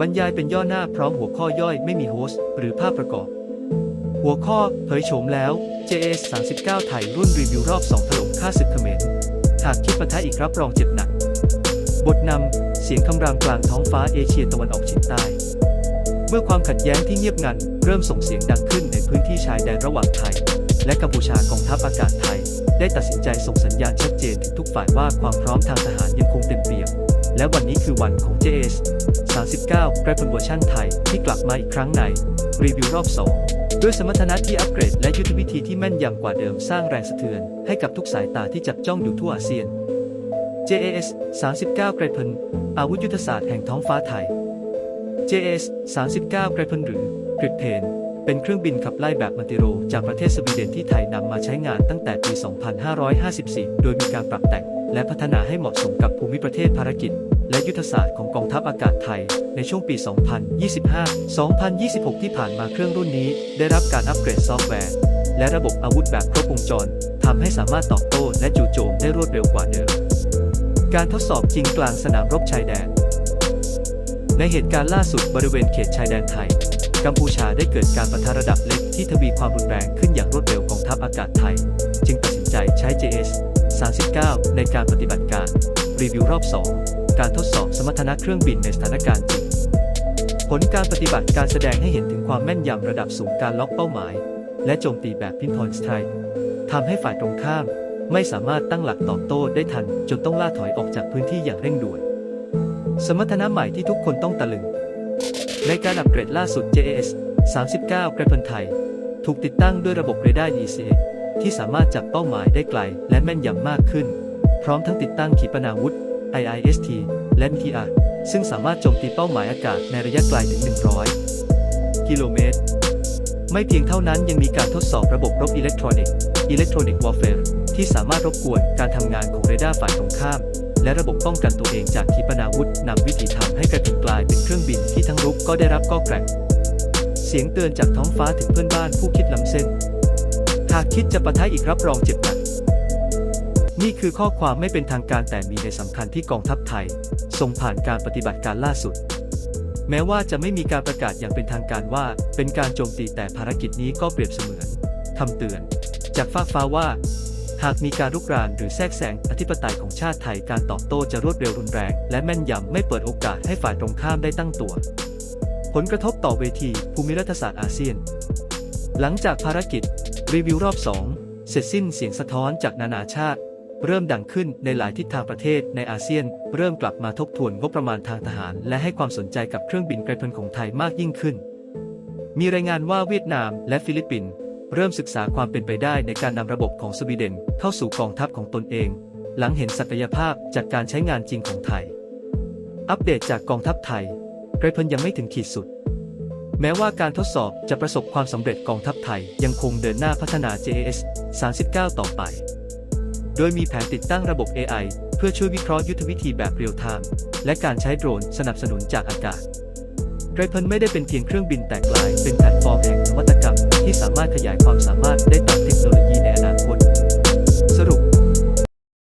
บรรยายเป็นย่อหน้าพร้อมหัวข้อย่อยไม่มีโฮสต์หรือภาพประกอบ หัวข้อเผยโฉมแล้ว JS 39 ไทยรุ่นรีวิวรอบ 2 ถล่มค่าศึกเขมรหากคิดปะทะอีกรับรองเจ็บหนัก บทนำ เสียงคำรามกลางท้องฟ้าเอเชียตะวันออกเฉียงใต้ เมื่อความขัดแย้งที่เงียบงัน เริ่มส่งเสียงดังขึ้นในพื้นที่ชายแดนระหว่างไทย และกัมพูชากองทัพอากาศไทย ได้ตัดสินใจส่งสัญญาณชัดเจนถึงทุกฝ่ายว่าความพร้อมทางทหารยังคงเต็มเปี่ยม และวันนี้คือวันของ JS 39กระพนเวอร์ชันไทย ที่กลับมาอีกครั้งใน รีวิวรอบ 2 ด้วยสมรรถนะที่อัปเกรดและยุทธวิธีที่แม่นยำกว่าเดิมสร้างแรงสะเทือน ให้กับทุกสายตาที่จับจ้องอยู่ทั่วอาเซียน JAS 39เกรพนอาวุธยุทธศาสตร์แห่งท้องฟ้าไทย JAS 39เกรพนหรือกริดเพนเป็นเครื่องบินขับไล่แบบมันติโร จากประเทศสวีเดนที่ไทยนำมาใช้งานตั้งแต่ปี 2554 โดยมีการปรับแต่งและพัฒนาให้เหมาะสมกับภูมิประเทศภารกิจ และยุทธศาสตร์ของกองทัพอากาศไทย ในช่วงปี 2025-2026 ที่ผ่านมาเครื่องรุ่นนี้ได้รับการอัปเกรดซอฟต์แวร์ และระบบอาวุธแบบครบวงจรทำให้สามารถตอบโต้และจู่โจมได้รวดเร็วกว่าเดิม การทดสอบจริงกลางสนามรบชายแดน ในเหตุการณ์ล่าสุดบริเวณเขตชายแดนไทย กัมพูชาได้เกิดการปะทะระดับเล็กที่ทวีความรุนแรงขึ้นอย่างรวดเร็วกองทัพอากาศไทย จึงตัดสินใจใช้ JS 39 ในการปฏิบัติการ รีวิวรอบ 2 การทดสอบสมรรถนะเครื่องบินในสถานการณ์จริง ผลการปฏิบัติการแสดงให้เห็นถึงความแม่นยำระดับสูงการล็อกเป้าหมาย และโจมตีแบบ pinpoint strike ทำให้ฝ่ายตรงข้าม ไม่สามารถตั้งหลักตอบโต้ได้ทัน จนต้องล่าถอยออกจากพื้นที่อย่างเร่งด่วน สมรรถนะใหม่ที่ทุกคนต้องตะลึง ในการอัปเกรดล่าสุด JAS 39 กระพันไทย ถูกติดตั้งด้วยระบบเรดาร์ ECA ที่สามารถจับเป้าหมายได้ไกลและแม่นยำมากขึ้น พร้อมทั้งติดตั้งขีปนาวุธ IIST และ MTR ซึ่งสามารถโจมตีเป้าหมายอากาศในระยะไกลถึง 100 กิโลเมตร ไม่เพียงเท่านั้นยังมีการทดสอบระบบรบอิเล็กทรอนิกส์ Electronic Warfare ที่สามารถรบกวนการทำงานของเรดาร์ฝ่ายตรงข้าม และระบบป้องกันตัวเองจากขีปนาวุธนำวิถีทำให้กระถิ่นกลายเป็นเครื่องบินที่ทั้งรุกก็ได้รับก้อแกร่งเสียงเตือนจากท้องฟ้าถึงเพื่อนบ้านผู้คิดล้ำเส้น หากคิดจะปะทะอีกรับรองเจ็บหนัก นี่คือข้อความไม่เป็นทางการแต่มีในสำคัญที่กองทัพไทยส่งผ่านการปฏิบัติการล่าสุด แม้ว่าจะไม่มีการประกาศอย่างเป็นทางการว่า เป็นการโจมตีแต่ภารกิจนี้ก็เปรียบเสมือนคำเตือน จากฟากฟ้าว่า หากมีการรุกรานหรือแทรกแซงอธิปไตยของชาติไทยการตอบโต้จะรวดเร็วรุนแรง และแม่นยำไม่เปิดโอกาสให้ฝ่ายตรงข้ามได้ตั้งตัว ผลกระทบต่อเวทีภูมิรัฐศาสตร์อาเซียน หลังจากภารกิจ รีวิวรอบ 2 เสร็จสิ้นเสียงสะท้อนจากนานาชาติ เริ่มดังขึ้นในหลายทิศทางประเทศในอาเซียน เริ่มกลับมาทบทวนงบประมาณทางทหาร และให้ความสนใจกับเครื่องบินไกรพลของไทยมากยิ่งขึ้น มีรายงานว่าเวียดนามและฟิลิปปินส์เริ่มศึกษาความเป็นไปได้ในการนำระบบของสวีเดนเข้าสู่กองทัพของตนเอง หลังเห็นศักยภาพจากการใช้งานจริงของไทย อัปเดตจากกองทัพไทยไกรพลยังไม่ถึงขีดสุด แม้ว่าการทดสอบจะประสบความสำเร็จกองทัพไทยยังคงเดินหน้าพัฒนา JAS 39 ต่อไป โดยมีแผนติดตั้งระบบ AI เพื่อช่วยวิเคราะห์ยุทธวิธีแบบเรียลไทม์และการใช้โดรนสนับสนุนจากอากาศไกรพันไม่ได้เป็นเพียงเครื่องบินแต่กลายเป็นแพลตฟอร์มแห่งนวัตกรรม ที่สามารถขยายความสามารถได้ตามเทคโนโลยีในอ